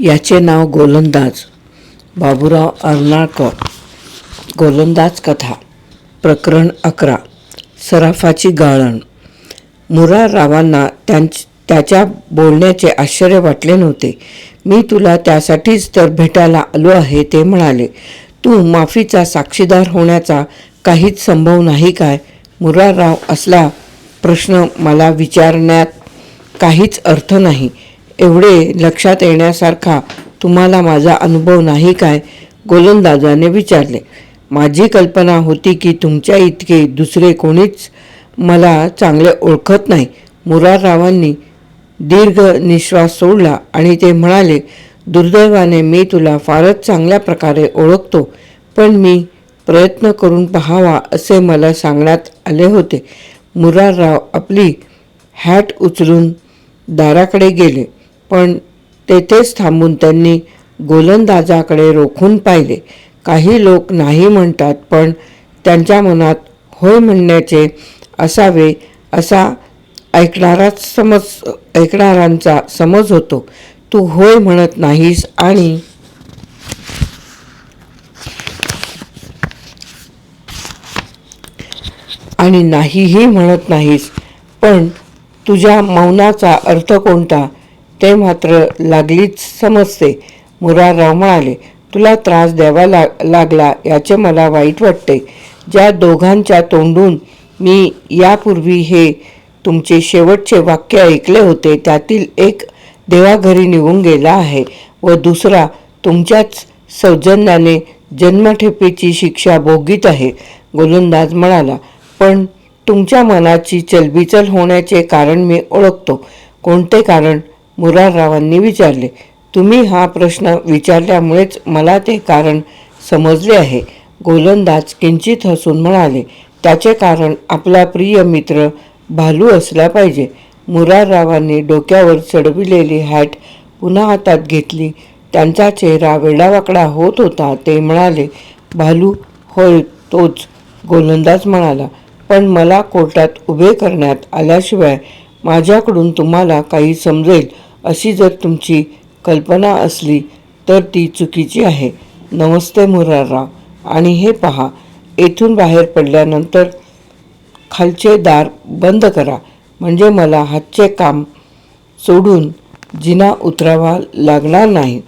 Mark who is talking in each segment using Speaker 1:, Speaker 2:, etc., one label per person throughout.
Speaker 1: याचे नाव गोलंदाज बाबूराव अर्नाळकर. गोलंदाज कथा प्रकरण अकरा सराफाची गाळण. मुराररावांना त्यांच त्याच्या बोलण्याचे आश्चर्य वाटले नव्हते. मी तुला त्यासाठीच तर भेटायला आलो आहे ते म्हणाले. तू माफीचा साक्षीदार होण्याचा काहीच संभव नाही काय? मुरारराव असला प्रश्न मला विचारण्यात काहीच अर्थ नाही. एवढे लक्षात येण्यासारखा तुम्हाला माझा अनुभव नाही काय? गोलंदाजाने विचारले. माझी कल्पना होती की तुमच्या इतके दुसरे कोणीच मला चांगले ओळखत नाही. मुराररावांनी दीर्घ निश्वास सोडला आणि ते म्हणाले दुर्दैवाने मी तुला फारच चांगल्या प्रकारे ओळखतो पण मी प्रयत्न करून पहावा असे मला सांगण्यात आले होते. मुरारराव आपली हॅट उचलून दाराकडे गेले. पण तेथेच थांबून त्यांनी गोलंदाजाकडे रोखून पाहिले. काही लोक नाही म्हणतात पण त्यांच्या मनात होय म्हणण्याचे असावे असा ऐकणाराच समज ऐकणारांचा समज होतो. तू होय म्हणत नाहीस आणि आणि नाहीही म्हणत नाहीस पण तुझ्या मौनाचा अर्थ कोणता? ते मात्र लागलीच समजते. मुरारराव म्हणाले तुला त्रास द्यावा लाग लागला याचे मला वाईट वाटते. ज्या दोघांच्या तोंडून मी यापूर्वी हे तुमचे शेवटचे वाक्य ऐकले होते त्यातील एक देवाघरी निघून गेला आहे व दुसरा तुमच्याच सौजन्याने जन्मठेपेची शिक्षा भोगीत आहे. गोलंदाज म्हणाला पण तुमच्या मनाची चलबिचल होण्याचे कारण मी ओळखतो. कोणते कारण? मुराररावांनी विचारले तुम्ही हा प्रश्न विचारल्यामुळेच मला ते कारण समजले आहे. गोलंदाज किंचित हसून म्हणाले त्याचे कारण आपला प्रिय मित्र भालू असला पाहिजे. मुराररावांनी डोक्यावर चढविलेली हॅट पुन्हा हातात घेतली. त्यांचा चेहरा वेडावाकडा होत होता. ते म्हणाले भालू होय तोच. गोलंदाज म्हणाला पण मला कोर्टात उभे करण्यात आल्याशिवाय माझ्याकडून तुम्हाला काही समजेल. अशी जर तुमची कल्पना असली तर ती चुकीची आहे. नमस्ते मुरारराव आणि हे पहा येथून बाहेर पडल्यानंतर खालचे दार बंद करा. म्हणजे मला हातचे काम सोडून जिना उतरावा लागणार नाही.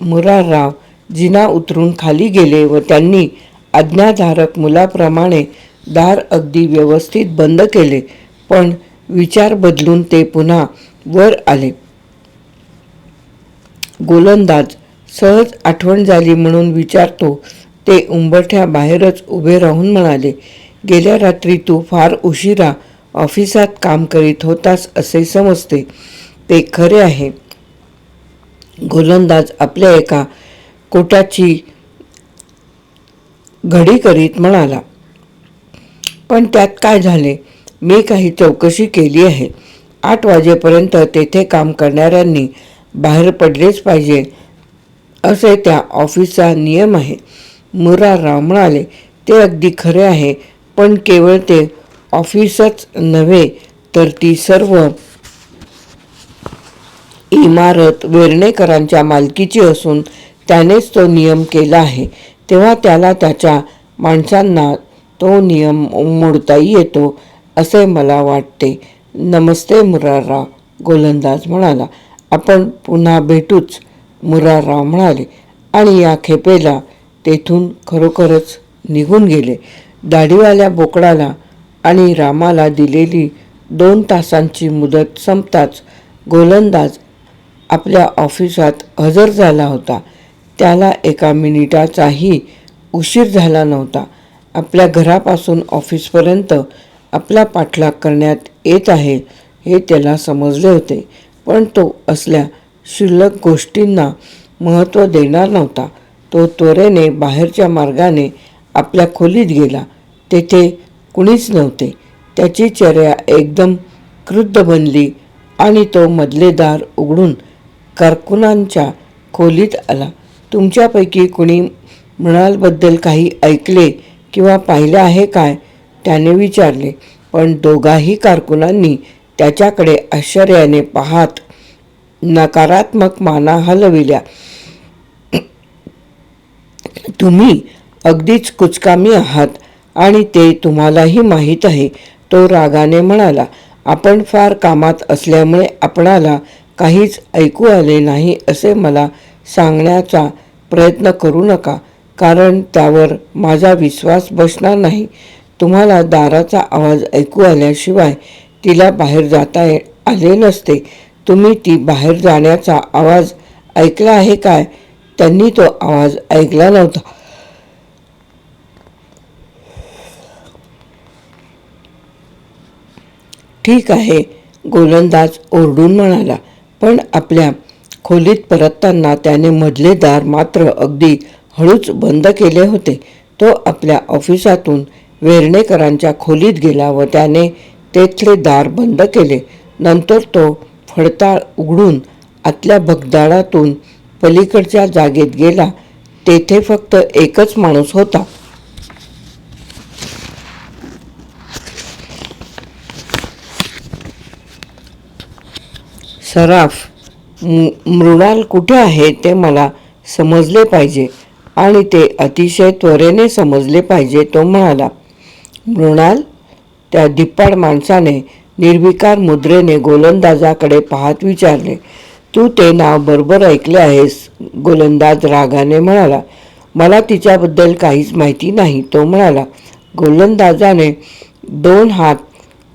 Speaker 1: मुरारराव जिना उतरून खाली गेले व त्यांनी आज्ञाधारक मुलाप्रमाणे दार अगदी व्यवस्थित बंद केले. पण विचार बदलून ते पुन्हा वर आले. गोलंदाज सहज आठवण झाली म्हणून विचारतो ते उंबरठ्या बाहेरच उभे राहून म्हणाले गेल्या रात्री तू फार उशिरा ऑफिसात काम करीत होतास असे समजते. ते खरे आहे. गोलंदाज आपल्या एका कोटाची घडी करीत म्हणाला. पण त्यात काय झाले? मी काही चौकशी केली आहे. आठ वाजेपर्यंत तेथे काम करणाऱ्यांनी बाहेर पडलेच पाहिजे असे त्या ऑफिसचा नियम आहे. मुराराव म्हणाले ते अगदी खरे आहे पण केवळ ते ऑफिसच नव्हे तर ती सर्व इमारत वेर्णेकरांच्या मालकीची असून त्यानेच तो नियम केला आहे. तेव्हा त्याला त्याच्या माणसांना तो नियम मोडताही येतो असे मला वाटते. नमस्ते मुरारराव गोलंदाज म्हणाला. आपण पुन्हा भेटूच मुरारराव म्हणाले. आणि या खेपेला तेथून खरोखरच निघून गेले. दाढीवाल्या बोकडाला आणि रामाला दिलेली दोन तासांची मुदत संपताच गोलंदाज आपल्या ऑफिसात हजर झाला होता. त्याला एका मिनिटाचाही उशीर झाला नव्हता. आपल्या घरापासून ऑफिसपर्यंत आपला पाठलाग करण्यात येत आहे हे त्याला समजले होते. पण तो असल्या क्षुल्लक गोष्टींना महत्त्व देणार नव्हता. तो त्वरेने बाहेरच्या मार्गाने आपल्या खोलीत गेला. तेथे कुणीच नव्हते. त्याची चर्या एकदम क्रुद्ध बनली आणि तो मधले दार उघडून कारकुनांच्या खोलीत आला. तुमच्यापैकी कुणी मृणालबद्दल काही ऐकले किंवा पाहिले आहे काय? त्याने विचारले. पण दोघाही कारकुनांनी त्याच्याकडे आश्चर्याने पाहत नकारात्मक माना हलविल्या. तुम्ही अगदीच कुचकामी आहात आणि ते तुम्हालाही माहीत आहे तो रागाने म्हणाला. आपण फार कामात असल्यामुळे आपणाला काहीच ऐकू आले नाही असे मला सांगण्याचा प्रयत्न करू नका कारण त्यावर माझा विश्वास बसणार नाही. तुम्हाला दाराचा आवाज ऐकू आल्याशिवाय तिला बाहेर जाता ये- आले नसते. तुम्ही ती बाहेर जाण्याचा आवाज ऐकला आहे काय? त्यांनी तो आवाज ऐकला नव्हता. ठीक आहे गोलंदाज ओरडून म्हणाला पण आपल्या खोलीत परतताना त्याने मधले दार मात्र अगदी हळूच बंद केले होते. तो आपल्या ऑफिसातून वेर्णेकरांच्या खोलीत गेला व त्याने तेथले दार बंद केले. नंतर तो फडताळ उघडून आतल्या भगदाडातून पलीकडच्या जागेत गेला. तेथे फक्त एकच माणूस होता. सराफ मृणाल कुठे आहे ते मला समजले पाहिजे आणि ते अतिशय त्वरेने समजले पाहिजे तो म्हणाला. मृणाल त्या धिप्पाड माणसाने निर्विकार मुद्रेने गोलंदाजाकडे पाहत विचारले तू ते नाव बरोबर ऐकले आहेस? गोलंदाज रागाने म्हणाला मला तिच्याबद्दल काहीच माहिती नाही. तो म्हणाला गोलंदाजाने दोन हात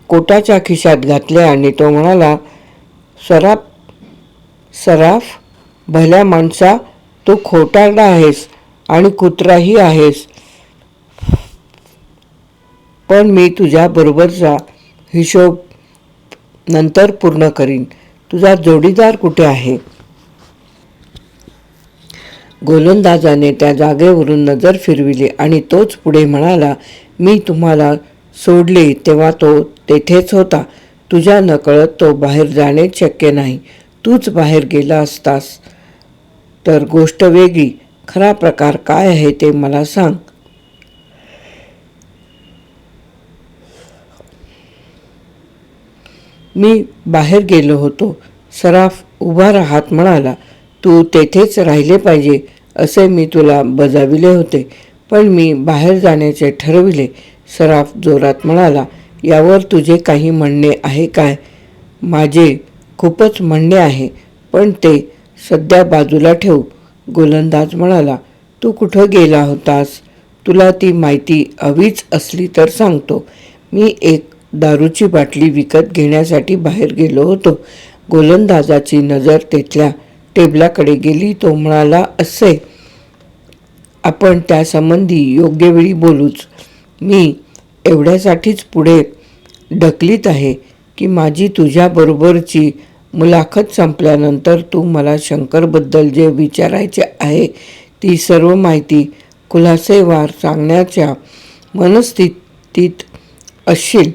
Speaker 1: कोटाच्या खिशात घातले आणि तो म्हणाला सराफ सराफ भल्या माणसा तू खोटारडा आहेस आणि कुत्राही आहेस. पण मी तुझ्याबरोबरचा हिशोब नंतर पूर्ण करीन. तुझा जोडीदार कुठे आहे? गोलंदाजाने त्या जागेवरून नजर फिरविली आणि तोच पुढे म्हणाला मी तुम्हाला सोडले तेव्हा तो तेथेच होता. तुझ्या नकळत तो बाहेर जाणे शक्य नाही. तूच बाहेर गेला असतास तर गोष्ट वेगळी. खरा प्रकार काय आहे ते मला सांग. मी बाहेर गेलो होतो. सराफ उभा राहत म्हणाला तू तेथेच राहिले पाहिजे असे मी तुला बजाविले होते पण मी बाहेर जाण्याचे ठरविले. सराफ जोरात म्हणाला यावर तुझे काही म्हणणे आहे काय? माझे खूपच म्हणणे आहे पण ते सध्या बाजूला ठेवू. गोलंदाज म्हणाला तू कुठं गेला होतास? तुला ती माहिती हवीच असली तर सांगतो. मी एक दारूची बाटली विकत घेण्यासाठी बाहेर गेलो होतो. गोलंदाजाची नजर तेथल्या टेबलाकडे गेली. तो म्हणाला असे आपण त्यासंबंधी योग्य वेळी बोलूच. मी एवढ्यासाठीच पुढे ढकलीत आहे की माझी तुझ्याबरोबरची मुलाखत संपल्यानंतर तू मला शंकरबद्दल जे विचारायचे आहे ती सर्व माहिती खुलासेवार सांगण्याच्या मनस्थितीत असशील.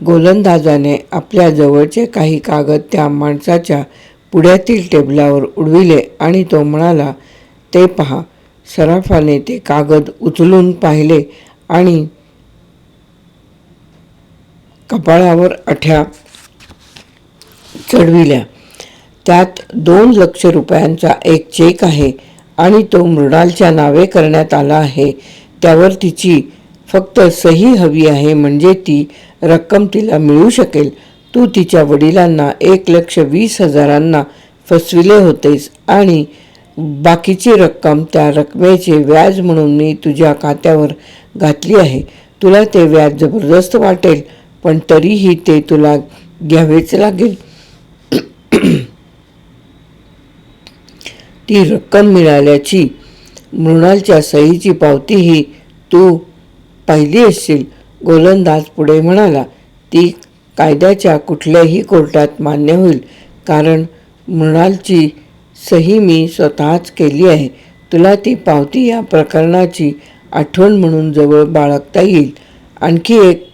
Speaker 1: गोलंदाजाने आपल्या जवळचे काही कागद त्या माणसाच्या पुढ्यातील टेबलावर उडविले आणि तो म्हणाला ते पहा सराफाने ते कागद उचलून पाहिले आणि कपाळावर अठ्या चढविल्या. त्यात दोन लक्ष रुपयांचा एक चेक आहे आणि तो मृणालच्या नावे करण्यात आला आहे. त्यावर तिची फक्त सही हवी आहे म्हणजे ती रक्कम तिला मिळू शकेल. तू तिच्या वडिलांना एक लक्ष वीस हजारांना फसविले होतेस आणि बाकीची रक्कम त्या रकमेचे व्याज म्हणून मी तुझ्या खात्यावर घातली आहे. तुला ते व्याज जबरदस्त वाटेल पण तरीही ते तुला घ्यावेच लागेल. ती रक्कम मिळाल्याची मृणालच्या सहीची पावतीही तू पाहिली असशील. गोलंदाज पुढे म्हणाला ती कायद्याच्या कुठल्याही कोर्टात मान्य होईल. कारण मृणालची सही मी स्वतःच केली आहे. तुला ती पावती या प्रकरणाची आठवण म्हणून जवळ बाळगता येईल. आणखी एक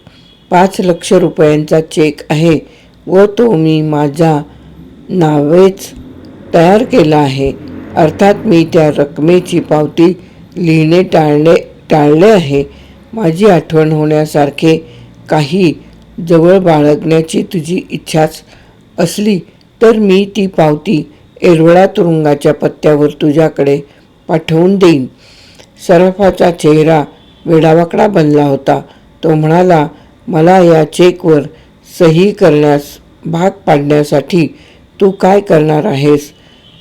Speaker 1: पाच लक्ष रुपयांचा चेक आहे व तो मी माझ्या नावेच तयार केला आहे. अर्थात मी त्या रकमेची पावती लिहिणे टाळणे टाळले आहे. माझी आठवण होण्यासारखे काही जवळ बाळगण्याची तुझी इच्छाच असली तर मी ती पावती एरवडा तुरुंगाच्या पत्त्यावर तुझ्याकडे पाठवून देईन. सराफाचा चेहरा वेडावाकडा बनला होता. तो म्हणाला मला या चेकवर सही करण्यास भाग पाडण्यासाठी तू काय करणार आहेस?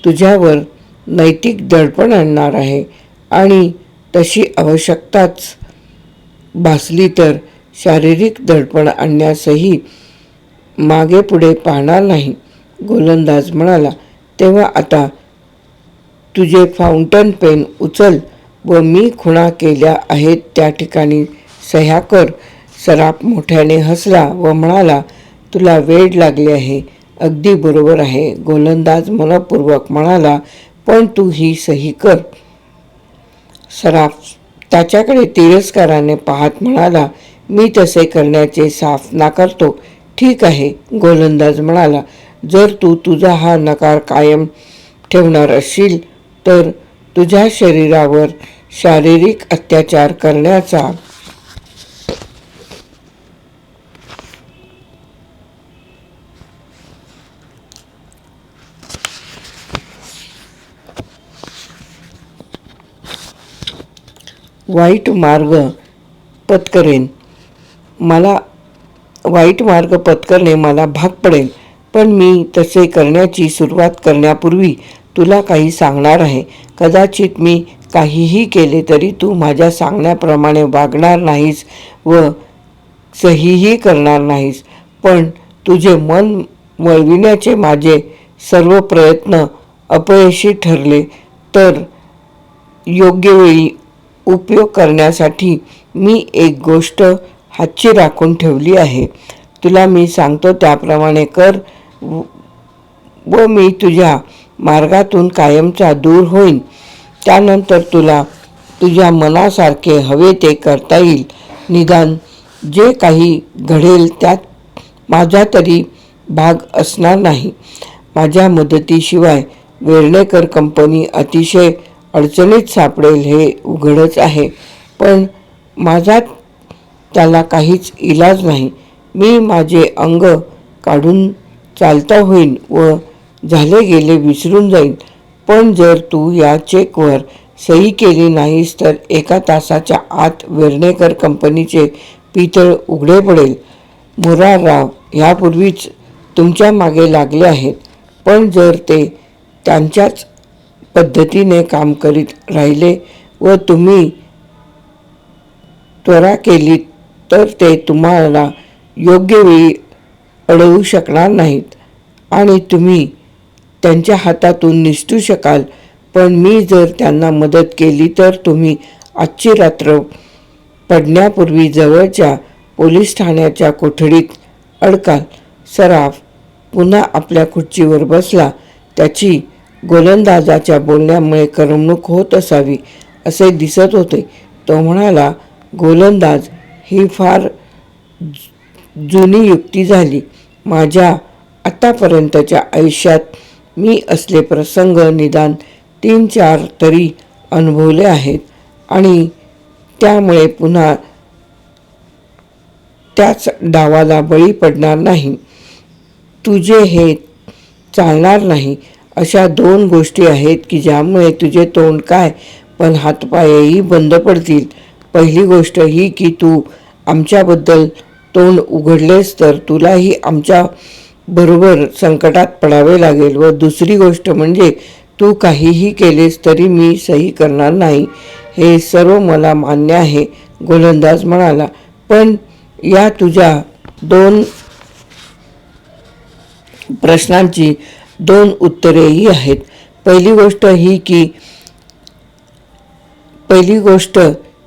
Speaker 1: तुझ्यावर नैतिक दडपण आणणार आहे आणि तशी आवश्यकताच भासली तर शारीरिक दडपण आणण्यासही मागे पुढे पाहणार नाही. गोलंदाज म्हणाला तेव्हा आता तुझे फाउंटन पेन उचल व मी खुणा केल्या आहेत त्या ठिकाणी. सह्या कर. सराप मोठ्याने हसला व म्हणाला तुला वेळ लागली आहे. अगदी बरोबर आहे. गोलंदाज मनपूर्वक म्हणाला पण तू ही सही कर. सराफ त्याच्याकडे तिरस्काराने पाहत म्हणाला मी तसे करण्याचे साफ नाकारतो. ठीक आहे गोलंदाज म्हणाला. जर तू तुझा हा नकार कायम ठेवणार असशील तर तुझ्या शरीरावर शारीरिक अत्याचार करण्याचा वाईट मार्ग पत्करेन. मला वाईट मार्ग पत्करणे मला भाग पडेल पण मी तसे करण्याची सुरुवात करण्यापूर्वी तुला काही सांगणार आहे. कदाचित मी काहीही केले तरी तू माझ्या सांगण्याप्रमाणे वागणार नाहीस व सहीही करणार नाहीस पण तुझे मन वळविण्याचे माझे सर्व प्रयत्न अपयशी ठरले तर योग्य वेळी उपयोग करण्यासाठी मी एक गोष्ट हातची राखून ठेवली आहे. तुला मी सांगतो त्याप्रमाणे कर व- मी तुझ्या मार्गातून कायमचा दूर होईन. त्यानंतर तुला तुझ्या मनासारखे हवे ते करता येईल. निदान जे काही घडेल त्यात माझा तरी भाग असणार नाही. माझ्या मदतीशिवाय वेर्णेकर कंपनी अतिशय अडचणीत सापडेल हे उघडच आहे. पण माझा त्याला काहीच इलाज नाही. मी माझे अंग काढून चालता होईन व झाले गेले विसरून जाईन. पण जर तू या चेकवर सही केली नाहीस तर एका तासाच्या आत वेर्णेकर कंपनीचे पितळ उघडे पडेल. मुरारराव ह्यापूर्वीच तुमच्या मागे लागले आहेत. पण जर ते त्यांच्याच पद्धतीने काम करीत राहिले व तुम्ही त्वरा केली तर ते तुम्हाला योग्य वेळी अडवू शकणार नाहीत. आणि तुम्ही त्यांच्या हातातून निसटू शकाल पण मी जर त्यांना मदत केली तर तुम्ही आजची रात्र पडण्यापूर्वी जवळच्या पोलीस ठाण्याच्या कोठडीत अडकाल. सराफ पुन्हा आपल्या खुर्चीवर बसला. त्याची गोलंदाजाच्या बोलण्यामुळे करमणूक होत असावी असे दिसत होते. तो म्हणाला गोलंदाज ही फार जुनी युक्ती झाली. माझ्या आत्तापर्यंतच्या आयुष्यात मी असले प्रसंग निदान तीन चार तरी अनुभवले आहेत आणि त्यामुळे पुन्हा त्याच डावाला बळी पडणार नाही. तुझे हे चालणार नाही. अशा दोन गोष्टी आहेत की ज्यामुळे तुझे तोंड काय पण हातपायही बंद पडतील. पहिली गोष्ट ही की तू आमच्याबद्दल तोंड उघडलेस तर तुलाही आमच्या बरोबर संकटात पडावे लागेल व दुसरी गोष्ट म्हणजे तू काहीही केलेस तरी मी सही करणार नाही. हे सर्व मला मान्य आहे गोलंदाज म्हणाला. पण या तुझ्या दोन प्रश्नांची दोन उत्तरेही आहेत. पहिली गोष्ट ही की पहिली गोष्ट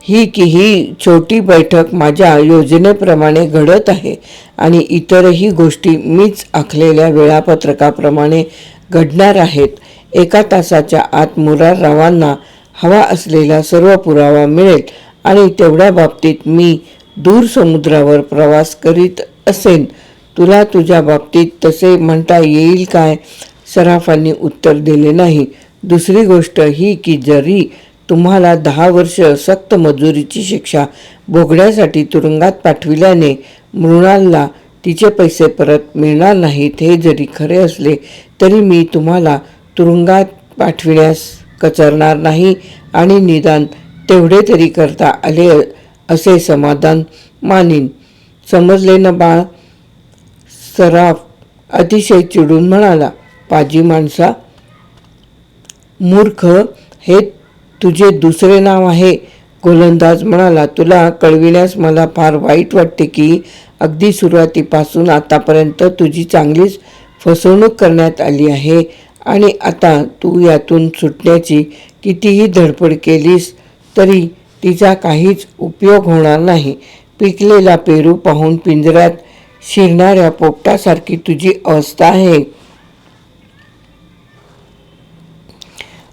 Speaker 1: ही की ही छोटी बैठक माझ्या योजनेप्रमाणे घडत आहे आणि इतरही गोष्टी मीच आखलेल्या वेळापत्रकाप्रमाणे घडणार आहेत. एका तासाच्या आत मुराररावांना हवा असलेला सर्व पुरावा मिळेल आणि तेवढ्या बाबतीत मी दूर समुद्रावर प्रवास करीत असेन. तुला तुझ्या बाबतीत तसे म्हणता येईल काय? सराफांनी उत्तर दिले नाही. दुसरी गोष्ट ही की जरी तुम्हाला दहा वर्ष सक्त मजुरीची शिक्षा भोगण्यासाठी तुरुंगात पाठविल्याने मृणालला तिचे पैसे परत मिळणार नाहीत हे जरी खरे असले तरी मी तुम्हाला तुरुंगात पाठविण्यास कचरणार नाही आणि निदान तेवढे तरी करता आले असे समाधान मानीन. समजले ना बाळ? सराफ अतिशय चिडून म्हणाला पाजी माणसा मूर्ख हे तुझे दुसरे नाव आहे. गोलंदाज म्हणाला तुला कळविण्यास मला फार वाईट वाटते की अगदी सुरुवातीपासून आतापर्यंत तुझी चांगलीच फसवणूक करण्यात आली आहे आणि आता तू यातून सुटण्याची कितीही धडपड केलीस तरी तिचा काहीच उपयोग होणार नाही. पिकलेला पेरू पाहून पिंजऱ्यात शिरणाऱ्या पोपटासारखी तुझी अवस्था आहे.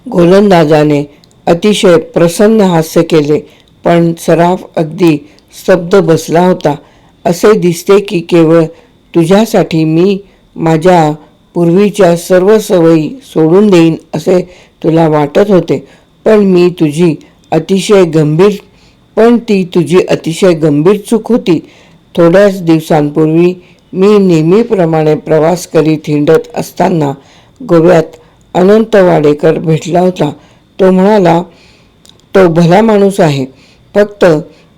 Speaker 1: गोलंदाजाने अतिशय प्रसन्न हास्य केले पण सराफ अगदी स्तब्ध बसला होता. असे दिसते की केवळ तुझ्यासाठी मी माझ्या पूर्वीच्या सर्व सवयी सोडून देईन असे तुला वाटत होते पण मी तुझी अतिशय गंभीर पण ती तुझी अतिशय गंभीर चूक होती. थोड्याच दिवसांपूर्वी मी नेहमीप्रमाणे प्रवास करीत हिंडत असताना गोव्यात अनंत वाडेकर भेटला होता. तो म्हणाला तो भला माणूस आहे. फक्त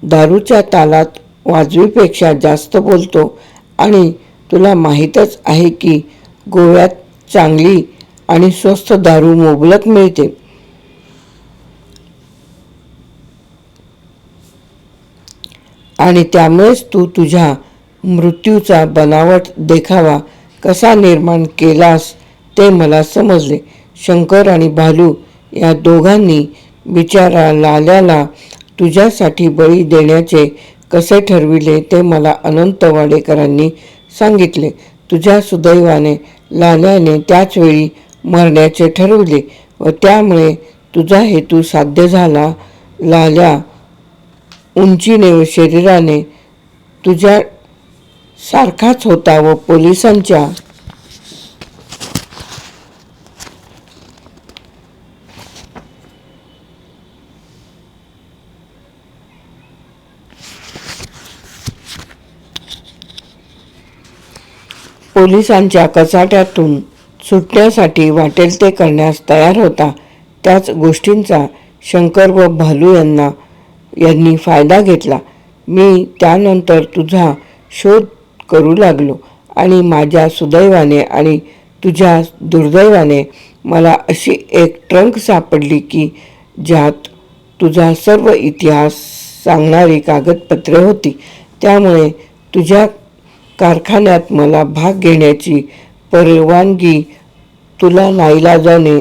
Speaker 1: दारूच्या तालात वाजवीपेक्षा जास्त बोलतो आणि तुला माहीतच आहे की गोव्यात चांगली आणि स्वस्त दारू मुबलक मिळते. आणि त्यामुळेच तू तुझ्या मृत्यूचा बनावट देखावा. कसा निर्माण केलास ते मला समजले. शंकर आणि भालू या दोघांनी बिचारा लाल्याला तुझ्यासाठी बळी देण्याचे कसे ठरविले ते मला अनंत वाडेकरांनी सांगितले. तुझ्या सुदैवाने लाल्याने त्याचवेळी मरण्याचे ठरविले व त्यामुळे तुझा हेतू साध्य झाला. लाल्या उंचीने व शरीराने तुझ्या सारखाच होता व पोलिसांच्या. पोलिसांच्या कचाट्यातून सुटण्यासाठी वाटेल ते करण्यास तयार होता. त्याच गोष्टींचा शंकर व भालू यांना यांनी फायदा घेतला. मी त्यानंतर तुझा शोध करू लागलो आणि माझ्या सुदैवाने आणि तुझ्या दुर्दैवाने मला अशी एक ट्रंक सापडली की ज्यात तुझा सर्व इतिहास सांगणारी कागदपत्रे होती. त्यामुळे तुझ्या कारखान्यात मला भाग घेण्याची परवानगी तुला नाईलाजाने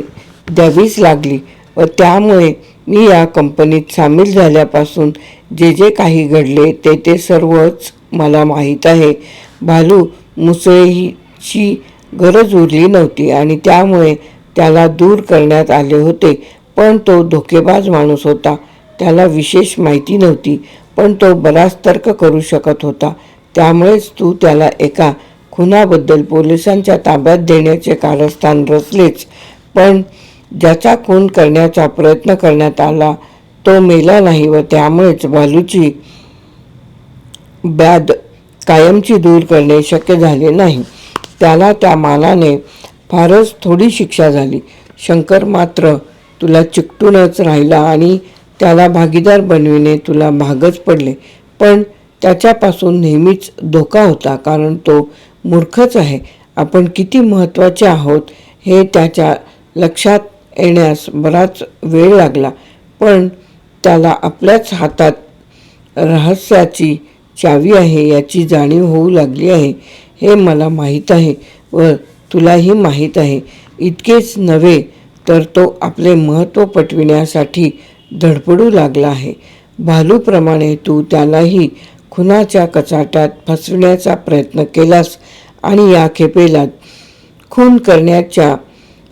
Speaker 1: द्यावीच लागली व त्यामुळे मी या कंपनीत सामील झाल्यापासून जे जे काही घडले ते ते सर्वच मला माहीत आहे. भालू मुसळीची गरज उरली नव्हती आणि त्यामुळे त्याला दूर करण्यात आले होते. पण तो धोकेबाज माणूस होता. त्याला विशेष माहिती नव्हती पण तो बराच तर्क करू शकत होता. त्यामुळेच तू त्याला एका खुनाबद्दल पोलिसांच्या ताब्यात देण्याचे कारस्थान रचलेच. पण ज्याचा खून करण्याचा प्रयत्न करण्यात आला तो मेला नाही व त्यामुळेच भालूची ब्याद कायमची दूर करणे शक्य झाले नाही. त्याला त्या मानाने फारच थोडी शिक्षा झाली. शंकर मात्र तुला चिकटूनच राहिला आणि त्याला भागीदार बनविणे तुला भागच पडले. पण त्याच्यापासून नेहमीच धोका होता कारण तो मूर्खच आहे. आपण किती महत्त्वाचे आहोत हे त्याच्या लक्षात येण्यास बराच वेळ लागला पण त्याला आपल्याच हातात रहस्याची चावी आहे याची जाणीव होऊ लागली आहे हे मला माहीत आहे व तुलाही माहीत आहे. इतकेच नव्हे तर तो आपले महत्त्व पटविण्यासाठी धडपडू लागला आहे. भालूप्रमाणे तू त्यालाही खुनाच्या कचाट्यात फसविण्याचा प्रयत्न केलास आणि या खेपेला खून करण्याच्या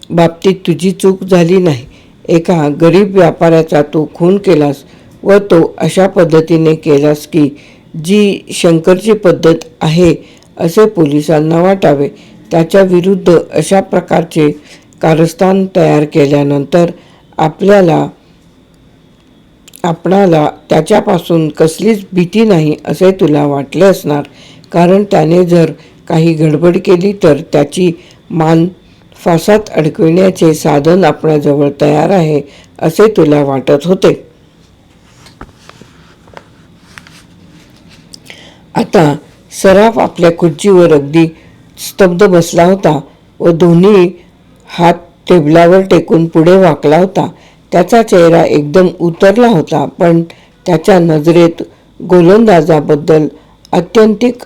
Speaker 1: बाबतीत तुझी चूक झाली नाही. एका गरीब व्यापाऱ्याचा तू खून केलास व तो अशा पद्धतीने केलास की जी शंकरची पद्धत आहे असे पोलिसांना वाटावे. त्याच्या विरुद्ध अशा प्रकारचे कारस्थान तयार केल्यानंतर आपल्याला आपणाला त्याच्यापासून कसलीच भीती नाही असे तुला वाटले असणार. कारण त्याने जर काही गडबड केली तर त्याची मान फासात अडकविण्याचे साधन आपणाजवळ तयार आहे असे तुला वाटत होते. आता सराफ आपल्या खुर्चीवर अगदी स्तब्ध बसला होता व दोन्ही हात टेबलावर टेकून पुढे वाकला होता. त्याचा चेहरा एकदम उतरला होता पण त्याच्या नजरेत गोलंदाजाबद्दल अत्यंतिक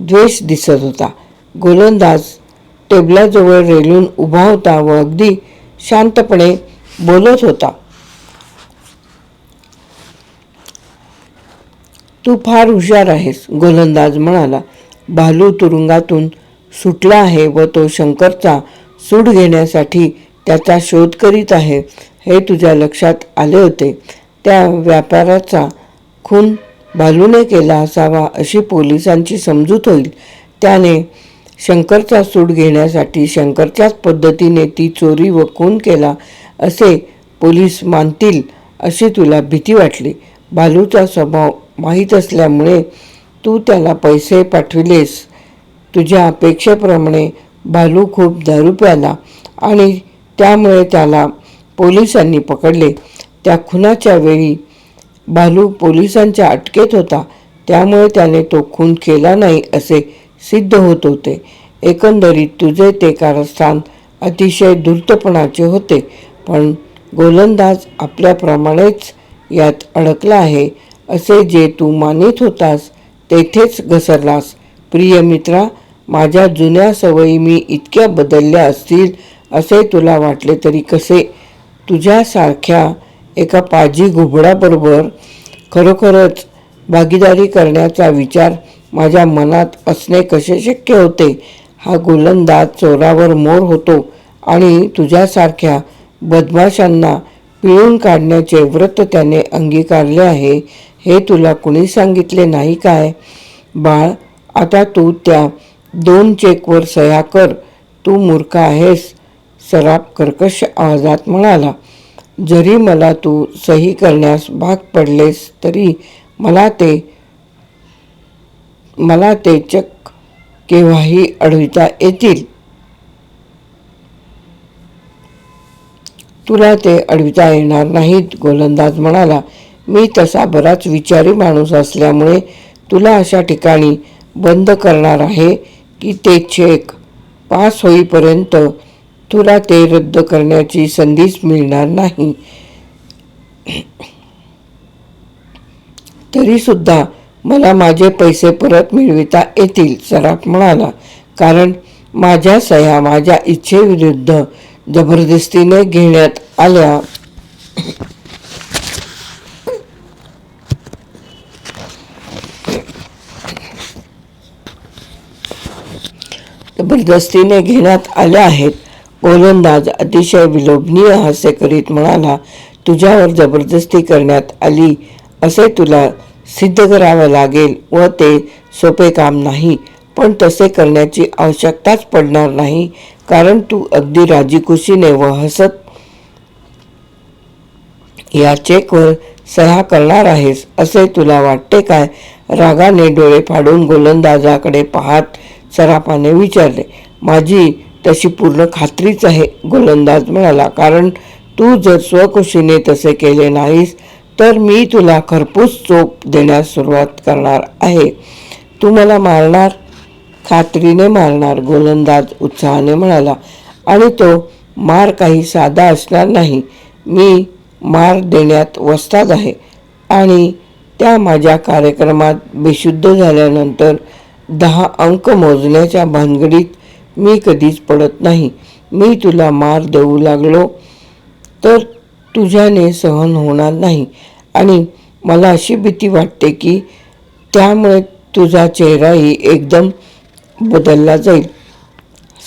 Speaker 1: द्वेष दिसत होता. गोलंदाज टेबलाजवळ रेलून उभा होता व अगदी शांतपणे बोलत होता. तू फार हुशार आहेस गोलंदाज म्हणाला. भालू तुरुंगातून सुटला आहे व तो शंकरचा सूड घेण्यासाठी त्याचा शोध करीत आहे. हे तुझ्या लक्षात आले होते. त्या व्यापाराचा खून भालूने केला असावा अशी पोलिसांची समजूत होईल. त्याने शंकरचा सूड घेण्यासाठी शंकरच्याच पद्धतीने ती चोरी व खून केला असे पोलीस मानतील अशी तुला भीती वाटली. भालूचा स्वभाव माहीत असल्यामुळे तू त्याला पैसे पाठविलेस. तुझ्या अपेक्षेप्रमाणे भालू खूप दारू प्याला आणि त्यामुळे त्याला पोलिसांनी पकडले. त्या खुनाच्या वेळी भालू पोलिसांच्या अटकेत होता. त्यामुळे त्याने तो खून केला नाही असे सिद्ध होत होते. एकंदरीत तुझे ते कारस्थान अतिशय धूर्तपणाचे होते पण गोलंदाज आपल्याप्रमाणेच यात अडकला आहे असे जे तू मानित होतास तेथेच घसरलास. प्रिय मित्रा माझ्या जुन्या सवयी मी इतक्या बदलल्या असतील असे तुला वाटले तरी कसे? तुझ्यासारख्या एका पाजी घुबडाबरोबर खरोखरच भागीदारी करण्याचा विचार माझ्या मनात असणे कसे शक्य होते? हा गोलंदाज चोरावर मोर होतो आणि तुझ्यासारख्या बदमाशांना पिळून काढण्याचे व्रत त्याने अंगीकारले आहे हे तुला कुणी सांगितले नाही काय? बाळ आता तू त्या दोन चेकवर सह्या कर. तू मूर्ख आहेस सराप कर्कश आवाजात म्हणाला. जरी मला तू सही करण्यास भाग पडलेस तरी मला ते मला ते चक केव्हाही अडविता येतील. तुला ते अडविता येणार नाहीत गोलंदाज म्हणाला. मी तसा बराच विचारी माणूस असल्यामुळे तुला अशा ठिकाणी बंद करणार आहे की ते चेक पास होईपर्यंत तुला ते रद्द करण्याची संधीच मिळणार नाही. तरीसुद्धा मला माझे पैसे परत मिळविता येतील सराफ म्हणाला. कारण माझ्या सह्या माझ्या इच्छेविरुद्ध जबरदस्तीने घेण्यात आल्या. जबरदस्तीने घेण्यात आल्या आहेत. गोलंदाज अतिशय विलोभनीय हास्य करीत म्हणाला तुझ्यावर जबरदस्ती करण्यात आली असे तुला सिद्ध करावं लागेल व ते सोपे काम नाही. पण तसे करण्याची आवश्यकताच पडणार नाही. कारण तू अगदी राजीखुशीने व हसत या चेकवर सह्या करणार आहेस असे तुला वाटते काय? रागाने डोळे फाडून गोलंदाजाकडे पाहत सराफाने विचारले माझी तशी पूर्ण खात्रीच आहे गोलंदाज म्हणाला कारण तू जर स्वखुशीने तसे केले नाहीस तर मी तुला खरपूस चोप देण्यास सुरुवात करणार आहे. तू मला मारणार? खात्रीने मारणार गोलंदाज उत्साहाने म्हणाला. आणि तो मार काही साधा असणार नाही. मी मार देण्यात वस्ताद आहे. आणि त्या माझ्या कार्यक्रमात बेशुद्ध झाल्यानंतर दहा अंक मोजण्याच्या भानगडीत मी कधीच पडत नाही. मी तुला मार देऊ लागलो. तर तुझ्याने सहन होणार नाही. आणि मला अशी भीती वाटते की त्यामुळे तुझा चेहराही एकदम बदलला जाईल.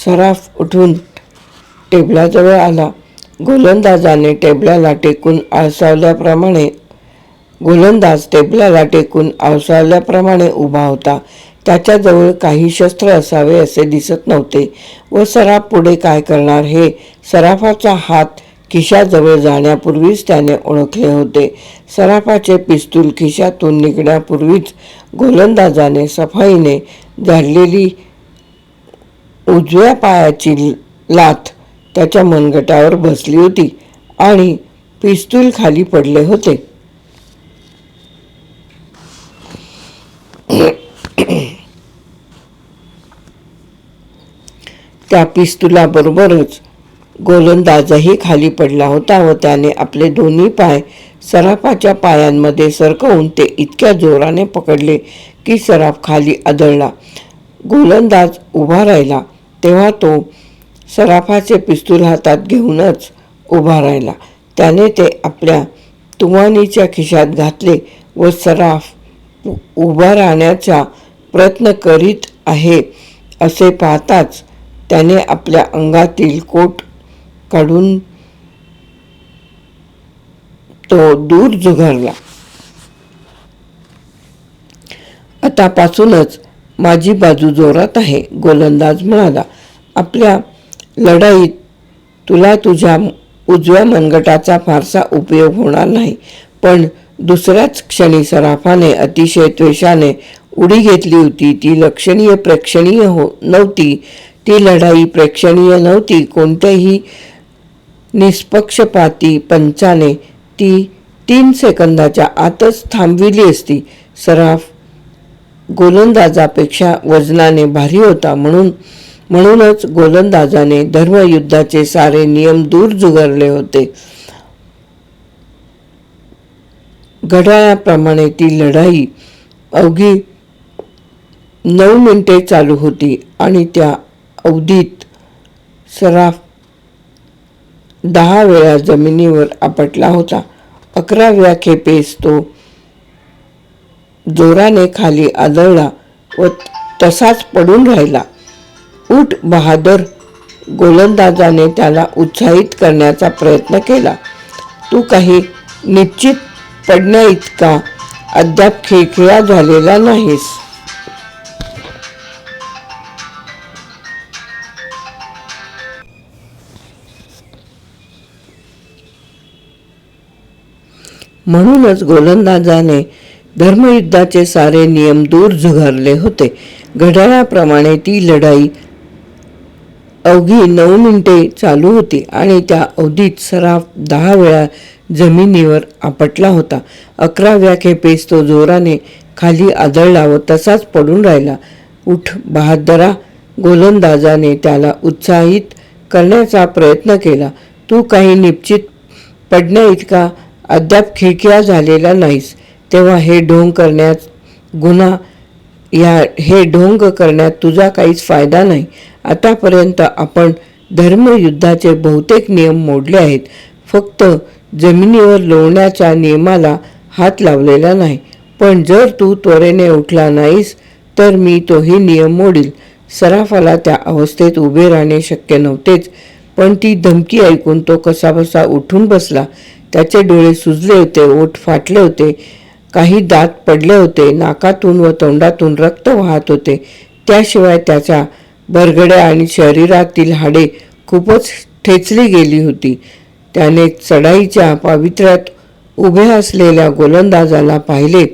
Speaker 1: सराफ उठून टेबलाजवळ आला. गोलंदाजाने टेबलाला टेकून आळसावल्याप्रमाणे गोलंदाज टेबलाला टेकून आळसावल्याप्रमाणे उभा होता. त्याच्याजवळ काही शस्त्र असावे असे दिसत नव्हते. व सराफ पुढे काय करणार हे सराफाचा हात खिशाजवळ जाण्यापूर्वीच त्याने ओळखले होते. सराफाचे पिस्तूल खिशातून निघण्यापूर्वीच गोलंदाजाने सफाईने झाडलेली उजव्या पायाची लाथ त्याच्या मनगटावर बसली होती आणि पिस्तूल खाली पडले होते. त्या पिस्तुलाबरोबरच गोलंदाजही खाली पडला होता व त्याने आपले दोन्ही पाय सराफाच्या पायांमध्ये सरकवून ते इतक्या जोराने पकडले की सराफ खाली आदळला. गोलंदाज उभा राहिला तेव्हा तो सराफाचे पिस्तूल हातात घेऊनच उभा राहिला. त्याने ते आपल्या तुवानीच्या खिशात घातले व सराफ उभा राहण्याचा प्रयत्न करीत आहे असे पाहताच त्याने आपल्या अंगातील कोट काढून तो दूर झुगारला आतापासूनच माझी बाजू जोरात आहे गोलंदाज म्हणाला. आपल्या लढाईत तुला तुझ्या उजव्या मनगटाचा फारसा उपयोग होणार नाही पण दुसऱ्याच क्षणी सराफाने अतिशय त्वेषाने उडी घेतली होती. ती लक्षणीय प्रेक्षणीय हो नव्हती. ती लढाई प्रेक्षणीय नव्हती. कोणत्याही निष्पक्षपाती पंचाने ती तीन सेकंदाच्या आतच थांबविली असती. सराफ गोलंदाजापेक्षा वजनाने भारी होता म्हणून म्हणूनच गोलंदाजाने धर्मयुद्धाचे सारे नियम दूर जुगारले होते. घड्याळाप्रमाणे ती लढाई अवघी नऊ मिनिटे चालू होती आणि त्या अवधीत सराफ दहा वेळा जमिनीवर आपटला होता. अकराव्या खेपेस तो जोराने खाली आदळला व तसाच पडून राहिला. उठ बहादर! गोलंदाजाने त्याला उत्साहित करण्याचा प्रयत्न केला. तू काही निश्चित पडण्याइतका अद्याप खिळखिळा झालेला नाहीस. म्हणूनच गोलंदाजाने धर्मयुद्धाचे सारे नियम दूर झुगारले होते. घड्याळाप्रमाणे ती लढाई अवघी नऊ मिनिटे चालू होती आणि त्या अवधीत सराफ दहा वेळा जमिनीवर आपटला होता. अकराव्या खेपेस तो जोराने खाली आदळला व तसाच पडून राहिला. उठ बहादरा गोलंदाजाने त्याला उत्साहित करण्याचा प्रयत्न केला. तू काही निश्चित पडण्या इतका अद्याप खिडक्या झालेला नाहीस. तेव्हा हे ढोंग करण्यात गुन्हा या हे ढोंग करण्यात तुझा काहीच फायदा नाही. आतापर्यंत आपण धर्मयुद्धाचे बहुतेक नियम मोडले आहेत. फक्त जमिनीवर लोळण्याच्या नियमाला हात लावलेला नाही. पण जर तू त्वरेने उठला नाहीस तर मी तोही नियम मोडील. सराफाला त्या अवस्थेत उभे राहणे शक्य नव्हतेच पण ती धमकी ऐकून तो कसाबसा उठून बसला. त्याचे डोळे सुजले होते ओठ फाटले होते काही दात पडले होते नाकातून व तोंडातून रक्त वाहत होते. त्याशिवाय त्याच्या बरगड्या आणि शरीरातील हाडे खूपच ठेचली गेली होती. त्याने चढाईच्या पावित्र्यात उभे असलेल्या गोलंदाजाला पाहिले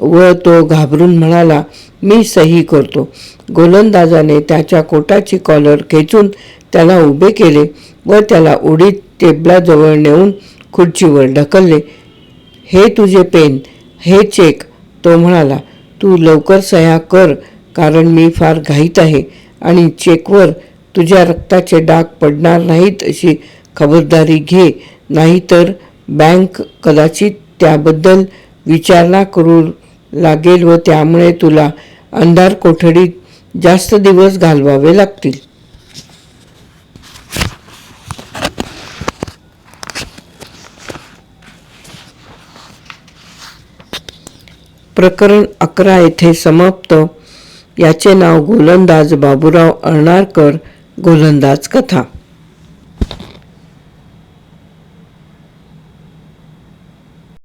Speaker 1: व तो घाबरून म्हणाला मी सही करतो. गोलंदाजाने त्याच्या कोटाची कॉलर खेचून त्याला उभे केले व त्याला उडीत टेबलाजवळ नेऊन खुर्चीवर ढकलले. हे तुझे पेन हे चेक तो म्हणाला. तू लवकर सह्या कर कारण मी फार घाईत आहे आणि चेकवर तुझ्या रक्ताचे डाग पडणार नाहीत अशी खबरदारी घे. नाहीतर बँक कदाचित त्याबद्दल विचारणा करू लागेल व त्यामुळे तुला अंधार कोठडीत जास्त दिवस घालवावे लागतील. प्रकरण अकरा येथे समाप्त. याचे नाव गोलंदाज बाबूराव अर्णारकर गोलंदाज कथा.